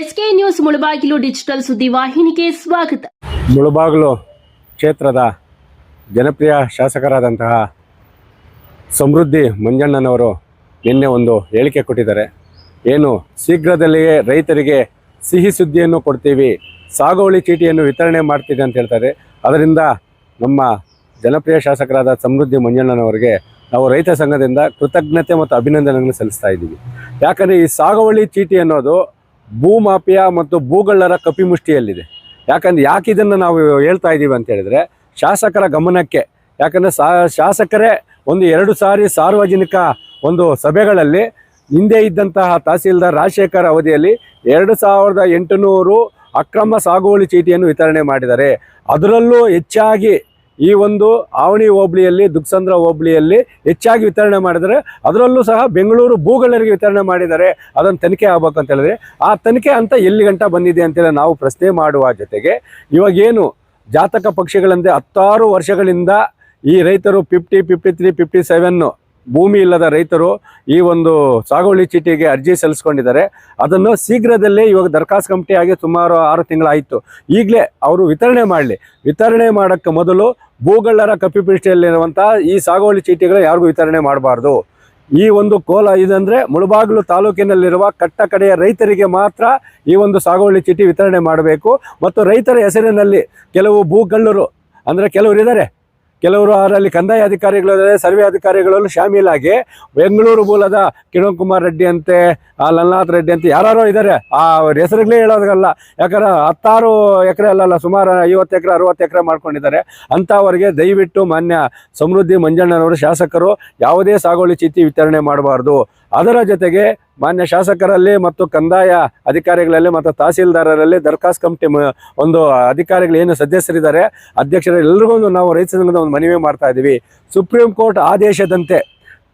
SK news Mulbagal digital ಸುದ್ದಿ ವಾಹಿನಿಗೆ ಸ್ವಾಗತ. ಮುಳಬಾಗಿಲು ಕ್ಷೇತ್ರದ ಜನಪ್ರಿಯ ಶಾಸಕರಾದಂತಹ ಸಮೃದ್ಧಿ ಮಂಜಣ್ಣನವರು ನಿನ್ನೆ ಒಂದು ಹೇಳಿಕೆ ಕೊಟ್ಟಿದ್ದಾರೆ. ಏನು, ಶೀಘ್ರದಲ್ಲಿಯೇ ರೈತರಿಗೆ ಸಿಹಿ ಸುದ್ದಿಯನ್ನು ಕೊಡ್ತೀವಿ, ಸಾಗುವಳಿ ಚೀಟಿಯನ್ನು ವಿತರಣೆ ಮಾಡ್ತೀವಿ ಅಂತ ಹೇಳ್ತಾರೆ. ಅದರಿಂದ ನಮ್ಮ ಜನಪ್ರಿಯ ಶಾಸಕರಾದ ಸಮೃದ್ಧಿ ಮಂಜಣ್ಣನವರಿಗೆ ನಾವು ರೈತ ಸಂಘದಿಂದ ಕೃತಜ್ಞತೆ ಮತ್ತು ಅಭಿನಂದನೆಗಳನ್ನು ಸಲ್ಲಿಸ್ತಾ ಇದ್ದೀವಿ. ಯಾಕಂದರೆ ಈ ಸಾಗುವಳಿ ಚೀಟಿ ಅನ್ನೋದು ಭೂಮಾಫಿಯಾ ಮತ್ತು ಭೂಗಳ್ಳರ ಕಪಿಮುಷ್ಟಿಯಲ್ಲಿದೆ. ಯಾಕಂದ್ರೆ ಯಾಕೆ ಇದನ್ನು ನಾವು ಹೇಳ್ತಾ ಇದ್ದೀವಿ ಅಂತ ಹೇಳಿದ್ರೆ, ಶಾಸಕರ ಗಮನಕ್ಕೆ, ಯಾಕಂದರೆ ಶಾಸಕರೇ ಒಂದು ಎರಡು ಸಾರಿ ಸಾರ್ವಜನಿಕ ಒಂದು ಸಭೆಗಳಲ್ಲಿ ಹಿಂದೆ ಇದ್ದಂತಹ ತಹಸೀಲ್ದಾರ್ ರಾಜಶೇಖರ್ ಅವಧಿಯಲ್ಲಿ ಎರಡು ಸಾವಿರದ ಎಂಟುನೂರು ಅಕ್ರಮ ಸಾಗುವಳಿ ಚೀಟಿಯನ್ನು ವಿತರಣೆ ಮಾಡಿದ್ದಾರೆ. ಅದರಲ್ಲೂ ಹೆಚ್ಚಾಗಿ ಈ ಒಂದು ಆವಣಿ ಹೋಬಳಿಯಲ್ಲಿ, ದುಗ್ಸಂದ್ರ ಹೋಬಳಿಯಲ್ಲಿ ಹೆಚ್ಚಾಗಿ ವಿತರಣೆ ಮಾಡಿದರೆ, ಅದರಲ್ಲೂ ಸಹ ಬೆಂಗಳೂರು ಭೂಗಳರಿಗೆ ವಿತರಣೆ ಮಾಡಿದ್ದಾರೆ ಅದನ್ನು ತನಿಖೆ ಆಗ್ಬೇಕು ಅಂತ ಹೇಳಿದ್ರೆ, ಆ ತನಿಖೆ ಅಂತ ಎಲ್ಲಿ ಗಂಟ ಬಂದಿದೆ ಅಂತೇಳಿ ನಾವು ಪ್ರಶ್ನೆ ಮಾಡುವ ಜೊತೆಗೆ, ಇವಾಗೇನು ಜಾತಕ ಪಕ್ಷಿಗಳಂತೆ ಹತ್ತಾರು ವರ್ಷಗಳಿಂದ ಈ ರೈತರು fifty fifty three fifty seven ಭೂಮಿ ಇಲ್ಲದ ರೈತರು ಈ ಒಂದು ಸಾಗುವಳಿ ಚೀಟಿಗೆ ಅರ್ಜಿ ಸಲ್ಲಿಸ್ಕೊಂಡಿದ್ದಾರೆ. ಅದನ್ನು ಶೀಘ್ರದಲ್ಲೇ ಇವಾಗ ದರಖಾಸ್ತು ಕಮಿಟಿ ಆಗಿ ಸುಮಾರು ಆರು ತಿಂಗಳಾಯಿತು. ಈಗಲೇ ಅವರು ವಿತರಣೆ ಮಾಡಲಿ. ವಿತರಣೆ ಮಾಡೋಕ್ಕೆ ಮೊದಲು ಭೂಗಳ್ಳರ ಕಪಿಪೃಷ್ಟಿಯಲ್ಲಿರುವಂಥ ಈ ಸಾಗುವಳಿ ಚೀಟಿಗಳು ಯಾರಿಗೂ ವಿತರಣೆ ಮಾಡಬಾರ್ದು. ಈ ಒಂದು ಕೋಲ ಇದಂದ್ರೆ ಮುಳಬಾಗಿಲು ತಾಲೂಕಿನಲ್ಲಿರುವ ಕಟ್ಟ ಕಡೆಯ ರೈತರಿಗೆ ಮಾತ್ರ ಈ ಒಂದು ಸಾಗುವಳಿ ಚೀಟಿ ವಿತರಣೆ ಮಾಡಬೇಕು. ಮತ್ತು ರೈತರ ಹೆಸರಿನಲ್ಲಿ ಕೆಲವು ಭೂಗಳ್ಳರು ಅಂದರೆ ಕೆಲವರು ಇದ್ದಾರೆ ಕೆಲವರು ಅದರಲ್ಲಿ ಕಂದಾಯ ಅಧಿಕಾರಿಗಳು ಸರ್ವೆ ಅಧಿಕಾರಿಗಳಲ್ಲಿ ಶಾಮೀಲಾಗಿ ಬೆಂಗಳೂರು ಮೂಲದ ಕಿರಣ್ ಕುಮಾರ್ ರೆಡ್ಡಿ ಅಂತೆ, ಆ ಲಲ್ನಾಥ್ ರೆಡ್ಡಿ ಅಂತ ಯಾರೋ ಇದ್ದಾರೆ ಆ ಅವ್ರ ಹೆಸರುಗಳೇ ಹೇಳೋದಲ್ಲ ಯಾಕಂದ್ರೆ ಹತ್ತಾರು ಎಕರೆ ಅಲ್ಲಲ್ಲ ಸುಮಾರು ಐವತ್ತು ಎಕರೆ, ಅರವತ್ತು ಎಕರೆ ಮಾಡ್ಕೊಂಡಿದ್ದಾರೆ. ಅಂಥವರಿಗೆ ದಯವಿಟ್ಟು ಮಾನ್ಯ ಸಮೃದ್ಧಿ ಮಂಜಣ್ಣನವರು ಶಾಸಕರು ಯಾವುದೇ ಸಾಗುವಳಿ ಚೀಟಿ ವಿತರಣೆ ಮಾಡಬಾರ್ದು. ಅದರ ಜೊತೆಗೆ ಮಾನ್ಯ ಶಾಸಕರಲ್ಲಿ ಮತ್ತು ಕಂದಾಯ ಅಧಿಕಾರಿಗಳಲ್ಲಿ ಮತ್ತು ತಹಸೀಲ್ದಾರರಲ್ಲಿ ದರ್ಖಾಸ್ತ್ ಕಮಿಟಿ ಒಂದು ಅಧಿಕಾರಿಗಳು ಏನು ಸದಸ್ಯರಿದ್ದಾರೆ, ಅಧ್ಯಕ್ಷರು ಎಲ್ರಿಗೂ ನಾವು ರೈತ ಸಂಘದ ಒಂದು ಮನವಿ ಮಾಡ್ತಾ ಇದ್ದೀವಿ ಸುಪ್ರೀಂ ಕೋರ್ಟ್ ಆದೇಶದಂತೆ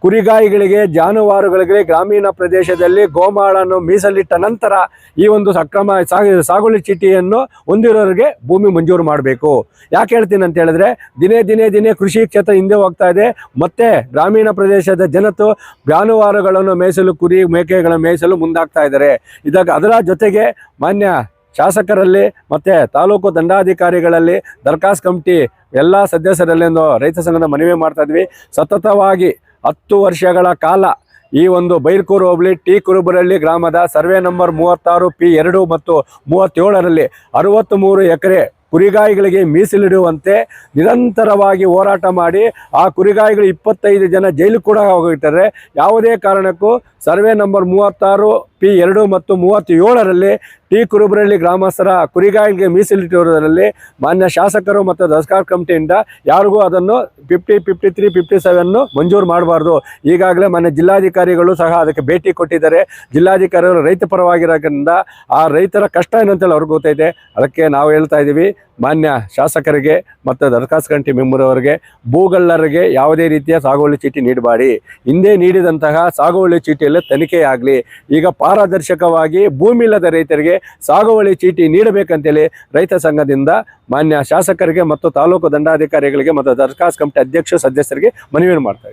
ಕುರಿಗಾಯಿಗಳಿಗೆ, ಜಾನುವಾರುಗಳಿಗೆ ಗ್ರಾಮೀಣ ಪ್ರದೇಶದಲ್ಲಿ ಗೋಮಾಳನ್ನು ಮೀಸಲಿಟ್ಟ ನಂತರ ಈ ಒಂದು ಸಕ್ರಮ ಸಾಗ ಸಾಗುವಳಿ ಚೀಟಿಯನ್ನು ಹೊಂದಿರೋರಿಗೆ ಭೂಮಿ ಮಂಜೂರು ಮಾಡಬೇಕು. ಯಾಕೆ ಹೇಳ್ತೀನಿ ಅಂತ ಹೇಳಿದ್ರೆ, ದಿನೇ ದಿನೇ ದಿನೇ ಕೃಷಿ ಕ್ಷೇತ್ರ ಹಿಂದೆ ಹೋಗ್ತಾ ಇದೆ. ಮತ್ತೆ ಗ್ರಾಮೀಣ ಪ್ರದೇಶದ ಜನತು ಜಾನುವಾರುಗಳನ್ನು ಮೇಯಿಸಲು, ಕುರಿ ಮೇಕೆಗಳನ್ನು ಮೇಯಿಸಲು ಮುಂದಾಗ್ತಾ ಇದ್ದಾರೆ. ಇದಾಗ ಅದರ ಜೊತೆಗೆ ಮಾನ್ಯ ಶಾಸಕರಲ್ಲಿ ಮತ್ತು ತಾಲೂಕು ದಂಡಾಧಿಕಾರಿಗಳಲ್ಲಿ ದರ್ಖಾಸ್ ಕಮಿಟಿ ಎಲ್ಲ ಸದಸ್ಯರಲ್ಲಿ ಒಂದು ರೈತ ಸಂಘದ ಮನವಿ ಮಾಡ್ತಾ ಇದ್ವಿ. ಸತತವಾಗಿ ಹತ್ತು ವರ್ಷಗಳ ಕಾಲ ಈ ಒಂದು ಬೈರ್ಕೂರು ಹೋಬಳಿ ಟಿ ಕುರುಬರಳ್ಳಿ ಗ್ರಾಮದ ಸರ್ವೆ ನಂಬರ್ ಮೂವತ್ತಾರು ಪಿ ಎರಡು ಮತ್ತು ಮೂವತ್ತೇಳರಲ್ಲಿ ಅರವತ್ತ್ಮೂರು ಎಕರೆ ಕುರಿಗಾಯಿಗಳಿಗೆ ಮೀಸಲಿಡುವಂತೆ ನಿರಂತರವಾಗಿ ಹೋರಾಟ ಮಾಡಿ ಆ ಕುರಿಗಾಯಿಗಳು ಇಪ್ಪತ್ತೈದು ಜನ ಜೈಲು ಕೂಡ ಹೋಗಿಟ್ಟರೆ ಯಾವುದೇ ಕಾರಣಕ್ಕೂ ಸರ್ವೆ ನಂಬರ್ ಮೂವತ್ತಾರು ಪಿ ಎರಡು ಮತ್ತು ಮೂವತ್ತೇಳರಲ್ಲಿ ಟಿ ಕುರುಬರಳ್ಳಿ ಗ್ರಾಮಸ್ಥರ ಕುರಿಗಾಯಿಗೆ ಮೀಸಲಿಟ್ಟಿರುವುದರಲ್ಲಿ ಮಾನ್ಯ ಶಾಸಕರು ಮತ್ತು ದಸ್ಕಾರ್ ಕಮಿಟಿಯಿಂದ ಯಾರಿಗೂ ಅದನ್ನು fifty fifty three, fifty seven ಮಂಜೂರು ಮಾಡಬಾರ್ದು. ಈಗಾಗಲೇ ಮಾನ್ಯ ಜಿಲ್ಲಾಧಿಕಾರಿಗಳು ಸಹ ಅದಕ್ಕೆ ಭೇಟಿ ಕೊಟ್ಟಿದ್ದಾರೆ. ಜಿಲ್ಲಾಧಿಕಾರಿಗಳು ರೈತ ಪರವಾಗಿರೋದ್ರಿಂದ ಆ ರೈತರ ಕಷ್ಟ ಏನಂತೇಳಿ ಅವ್ರಿಗೆ ಗೊತ್ತೈತೆ. ಅದಕ್ಕೆ ನಾವು ಹೇಳ್ತಾ ಇದ್ದೀವಿ. ಮಾನ್ಯ ಶಾಸಕರಿಗೆ ಮತ್ತು ದರ್ಖಾಸ್ ಕಂಟಿ ಮೆಂಬರವರಿಗೆ ಭೂಗಳ್ಳರಿಗೆ ಯಾವುದೇ ರೀತಿಯ ಸಾಗುವಳಿ ಚೀಟಿ ನೀಡಬಾರಿ ಹಿಂದೆ ನೀಡಿದಂತಹ ಸಾಗುವಳಿ ಚೀಟಿಯಲ್ಲಿ ತನಿಖೆಯಾಗಲಿ, ಈಗ ಪಾರದರ್ಶಕವಾಗಿ ಭೂಮಿ ಇಲ್ಲದ ರೈತರಿಗೆ ಸಾಗುವಳಿ ಚೀಟಿ ನೀಡಬೇಕಂತೇಳಿ ರೈತ ಸಂಘದಿಂದ ಮಾನ್ಯ ಶಾಸಕರಿಗೆ ಮತ್ತು ತಾಲೂಕು ದಂಡಾಧಿಕಾರಿಗಳಿಗೆ ಮತ್ತು ದರ್ಖಾಸ್ ಕಮಿಟಿ ಅಧ್ಯಕ್ಷ ಸದಸ್ಯರಿಗೆ ಮನವಿ ಮಾಡ್ತಾ